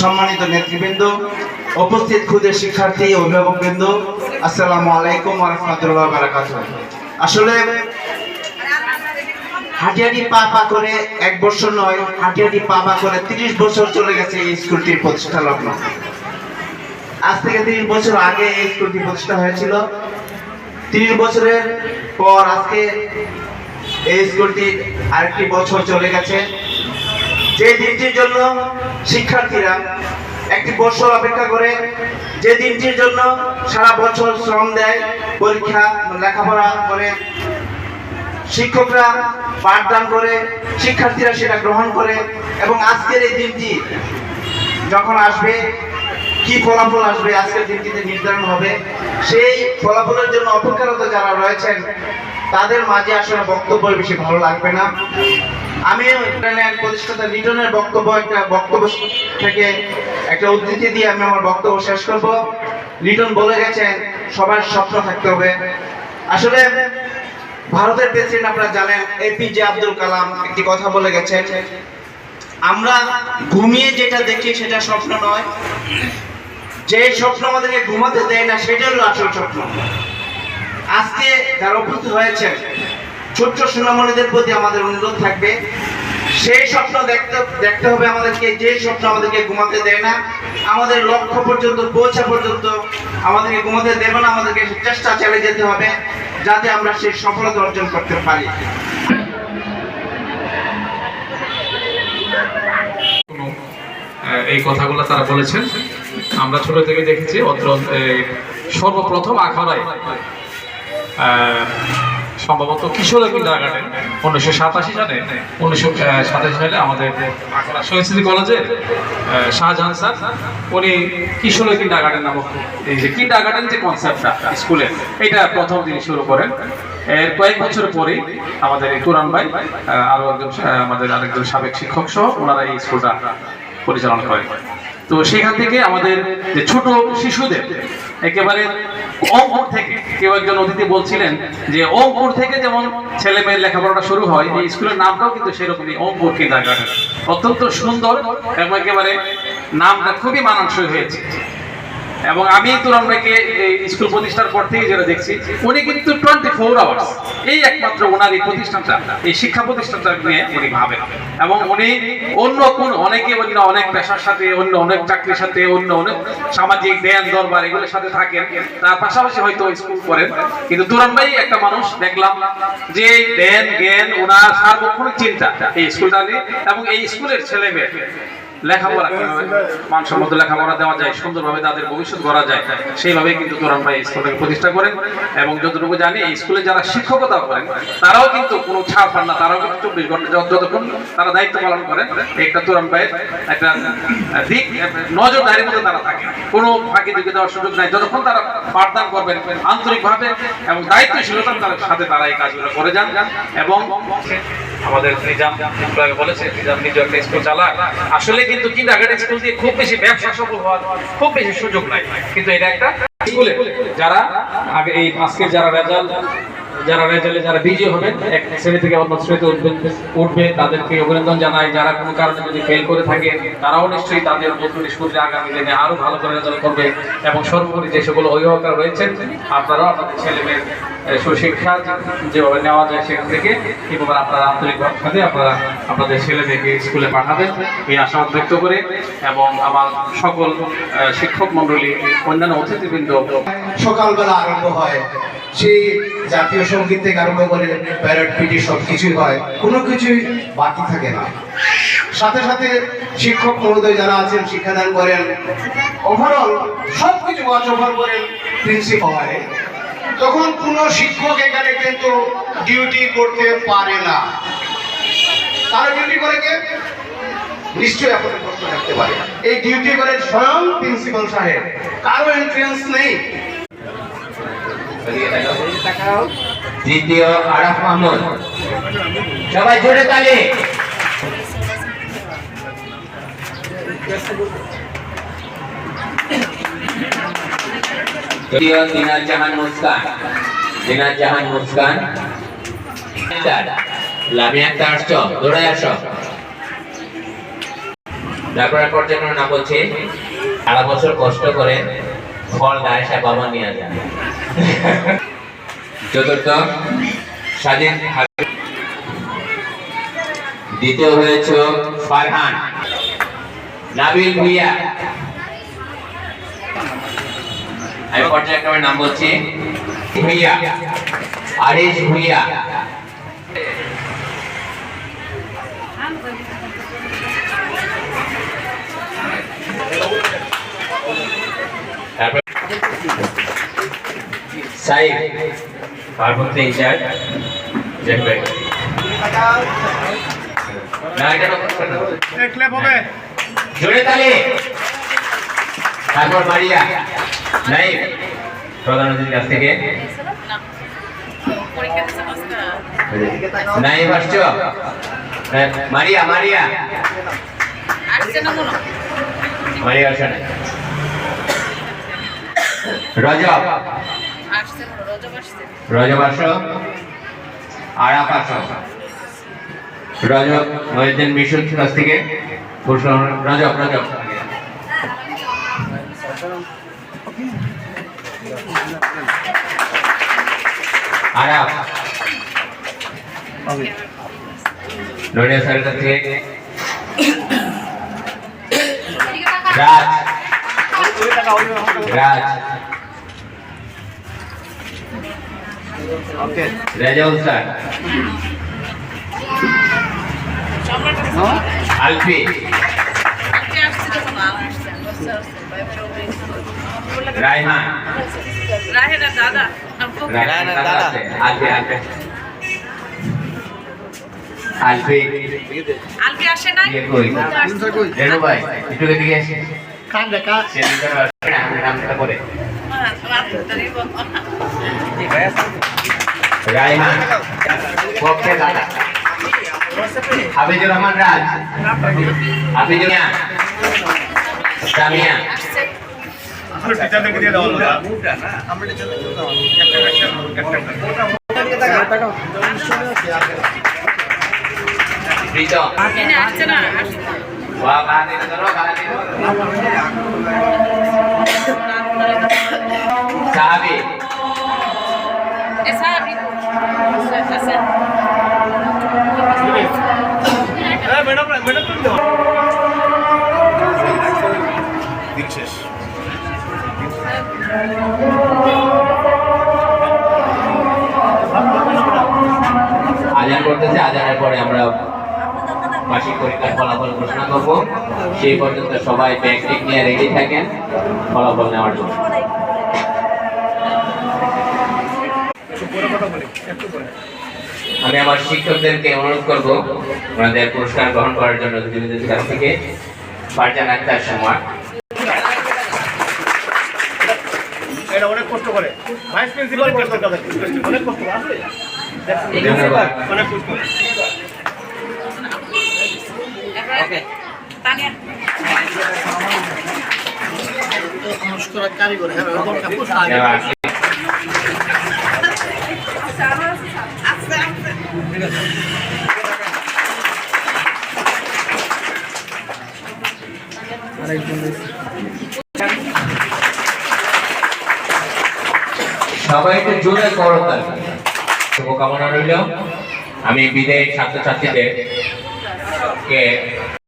সম্মানিত নেতৃবৃন্দ, উপস্থিত ক্ষুদে শিক্ষার্থী অভিভাবক বৃন্দ আসসালামু আলাইকুম রহমতুল্লাহ আসলে হাটিয়াটি পা পা করে এক বছর নয়, হাটিয়াটি পা পা করে তিরিশ বছর চলে গেছে এই স্কুলটির প্রতিষ্ঠা লগ্ন। আজ থেকে তিরিশ বছর আগে এই স্কুলটি প্রতিষ্ঠা হয়েছিল। তিরিশ বছরের পর আজকে এই স্কুলটি আরেকটি বছর চলে গেছে। যে দিনটির জন্য শিক্ষার্থীরা একটি বছর অপেক্ষা করে, যে দিনটির জন্য সারা বছর শ্রম দেয়, পরীক্ষা, লেখাপড়া করে, শিক্ষকরা পাঠদান করে, শিক্ষার্থীরা সেটা গ্রহণ করে এবং আজকের এই দিনটি যখন আসবে, কি ফলাফল আসবে আজকের দিনটিতে নির্ধারণ হবে, সেই ফলাফলের জন্য অপেক্ষারত যারা রয়েছেন, তাদের মাঝে আসলে বক্তব্য বেশি ভালো লাগবে না। আমি ইন্টারনেট প্রতিষ্ঠাতা লিটনের বক্তব্য একটা বক্তব্য থেকে একটা উদ্ধৃতি দিয়ে আমি আমার বক্তব্য শেষ করব। লিটন বলে গেছেন, সবার স্বপ্ন থাকতে হবে। আসলে ভারতের প্রেসিডেন্ট আপনারা জানেন এপিজে আব্দুল কালাম একটি কথা বলে গেছেন, আমরা ঘুমিয়ে যেটা দেখি সেটা স্বপ্ন নয়। যে স্বপ্ন আমাদেরকে ঘুমাতে দেয় না সেটা হলো আসল স্বপ্ন। আজকে যারা উপস্থিত হয়েছেন ছোট্ট সোনামণিদের প্রতি আমাদের অনুরোধ থাকবে। সেই স্বপ্ন দেখতে দেখতে হবে আমাদেরকে, যে স্বপ্ন আমাদেরকে ঘুমাতে দেয় না, আমাদের লক্ষ্য পর্যন্ত, পৌঁছা পর্যন্ত আমাদেরকে ঘুমাতে দেবে না, আমাদেরকে চেষ্টা চালিয়ে যেতে হবে, যাতে আমরা সেই সফলতা অর্জন করতে পারি। এই কথাগুলো তারা বলেছেন। আমরা ছোট থেকে দেখেছি অত্র সর্বপ্রথম আখাড়ায় সম্ভবত কিশোর কিন্ডার গার্ডেন উনিশশো সাতাশি সালে উনিশশো সাতাশি সালে আমাদের শহীদ স্মৃতি কলেজের শাহজাহান স্যার উনি কিশোর কিন্ডার গার্ডেন নামক এই যে কিন্ডার গার্ডেন যে কনসেপ্টটা স্কুলে এটা প্রথম তিনি শুরু করেন। এর কয়েক বছর পরে আমাদের তুরান ভাই আহ, আরও একজন আমাদের আরেকজন সাবেক শিক্ষক সহ ওনারা এই স্কুলটা পরিচালনা করেন। তো সেখান থেকে আমাদের যে ছোট শিশুদের একেবারে অঙ্কুর থেকে কেউ একজন অতিথি বলছিলেন যে অঙ্কুর থেকে যেমন ছেলে মেয়ের লেখাপড়াটা শুরু হয়, এই স্কুলের নামটাও কিন্তু সেরকমই অঙ্কুর কিন্ডার গার্ডেন অত্যন্ত সুন্দর এবং একেবারে নামটা খুবই মানানসই হয়েছে। এবং আমি তুরন ভাইকে স্কুল প্রতিষ্ঠার পর থেকে যেটা দেখছি, উনি কিন্তু টোয়েন্টি ফোর আওয়ার্স এই একমাত্র ওনার এই প্রতিষ্ঠানটা, এই শিক্ষা প্রতিষ্ঠানটা নিয়ে উনি ভাবেন। এবং উনি অন্য কোন, অনেকে অন্য অনেক পেশার সাথে, অন্য অনেক চাকরির সাথে, অন্য অনেক সামাজিক ধ্যান, দরবার এগুলোর সাথে থাকেন। তার পাশাপাশি হয়তো স্কুল করেন। কিন্তু তুরান ভাই একটা মানুষ দেখলাম যে ধ্যান, জ্ঞান, ওনার সার্বক্ষণিক চিন্তা এই স্কুলটা নিয়ে এবং এই স্কুলের ছেলে মেয়ে লেখাপড়া মানসম্মত লেখাপড়া দেওয়া যায়, সুন্দরভাবে তাদের ভবিষ্যৎ গড়া যায় সেইভাবে কিন্তু তোরান ভাই স্কুলটাকে প্রতিষ্ঠা করেন। এবং যতটুকু জানি, এই স্কুলে যারা শিক্ষকতা করেন, তারাও কিন্তু কোনো ছাড় পান না, তারাও কিন্তু চব্বিশ ঘণ্টা যতক্ষণ তারা দায়িত্ব পালন করেন, একটা তোরান ভাইয়ের একটা দিক নজরদারির মধ্যে তারা থাকে। কোনো ফাঁকি দিকে দেওয়ার সুযোগ নাই, যতক্ষণ তারা পাঠদান করবেন আন্তরিকভাবে এবং দায়িত্বশীলতার তার সাথে তারা এই কাজগুলো করে যান। এবং আমাদের নিজাম আগে বলেছে, নিজাম নিজে একটা স্কুল চালায় আসলে কিন্তু কিন্ডারগার্টেন স্কুল দিয়ে খুব বেশি ব্যবসা সফল হওয়ার খুব বেশি সুযোগ নাই। কিন্তু এটা একটা স্কুলে যারা আগে এই যারা রেজাল্ট, যারা রেজাল্টে যারা বিজয়ী হবেন এক শ্রেণি থেকে অন্য শ্রেণীতে উঠবে তাদেরকে অভিনন্দন জানাই। যারা কোনো কারণে যদি ফেল করে থাকে, তারাও নিশ্চয়ই তাদের নতুন স্কুলে আগামী দিনে আরও ভালো করে রেজাল্ট করবে। এবং সর্বোপরি যে সকল অভিভাবকরা রয়েছেন, আপনারাও আপনাদের ছেলে মেয়ের সুশিক্ষা যেভাবে নেওয়া যায় সেখান থেকে কীভাবে আপনারা আন্তরিকভাবে সাথে আপনারা আপনাদের ছেলেদেরকে স্কুলে পাঠাবেন, এই আশাবাদ ব্যক্ত করে এবং আমার সকল শিক্ষক মণ্ডলী, অন্যান্য অতিথিবৃন্দ। সকালবেলা আরম্ভ হয়। সেই জাতীয় সংগীত থেকে আরম্ভ করে প্যারেড পিটি সব কিছুই হয়। কোনো কিছুই বাকি থাকে না। সাথে সাথে শিক্ষক মহোদয় যারা আছেন, শিক্ষাদান করেন ওভারঅল সব কিছু ওয়াচ ওভার করেন প্রিন্সিপাল হয়। তখন কোনো শিক্ষক এখানে কিন্তু ডিউটি করতে পারে না। তারা ডিউটি করে কে? নিশ্চয়ই আপনাদের প্রশ্ন রাখতে পারে এই ডিউটি করে স্বয়ং প্রিন্সিপাল সাহেব। কারও এন্ট্রেন্স নেই। দ্বিতীয় আরাফ মাহমুদ। সবাই জোরে তালে। দিনার জাহান মুস্কান দিনার জাহান মুস্কান লামিয়া আসছ দৌড়ায় আসো তারপরে নাম বলছি সারা বছর কষ্ট করে ফল গায়ে সে বাবা নিয়ে যান চতুর্থ স্বাধীন। দ্বিতীয় হয়েছে ফারহান নাবিল ভুইয়া আমি পর্যায়ক্রমে নাম বলছি ভুইয়া আরিশ ভুইয়া। ইনচার্জ না এটা জোরে তালি। তারপর মারিয়া, নাই? প্রধানমন্ত্রীর কাছ থেকে? নাই আসছো মারিয়া মারিয়া? মারিয়া আসো না রজব। রজব আসো। আরাফ আসো। রজব মহিউদ্দিন মিশুর কাছ থেকে। রজব রজব। আরাফ নড়িয়া স্যারের কাছ থেকে রাজ রাজ রেজাউল স্যার সম্রাট আসছে রাহেনা দাদা রায়হান দাদা। আছে আলফি আলফি। আলফি। আসে নাই। রেনু ভাই। একটু এদিকে আসে সে ভিতরে আসবে না, নামটা করে। রায়হান পক্ষে দাদা। হাফিজুর রহমান রাজ। হাফিজুর মিয়া সামিয়া আসছে প্রীতম এনে আসছে না আসছে না। ওয়া বাহাদি ধরো বাহাদি সাহাবি সাহাবি আছে, আছে। করতেছে আজানের পরে আমরা মাসিক পরীক্ষার ফলাফল ঘোষণা করব। সেই পর্যন্ত সবাই ব্যাগ নিয়ে রেডি থাকেন। ফলাফল নেওয়ার জন্য। আমি আমার শিক্ষকদেরকে অনুরোধ করব, ওনাদের পুরস্কার গ্রহণ করার জন্য দিদিদের কাছ থেকে। ফারজান আক্তার সময় এটা অনেক কষ্ট করে। ভাইস প্রিন্সিপাল অনেক কষ্ট করে। আসলে ধন্যবাদ অনেক কষ্ট করে এরপরে তানিয়া এবার আসছে আসছে সবাই একটু জোরে করতাল শুভকামনা রইল। আমি বিদায়ী ছাত্রছাত্রীদের কে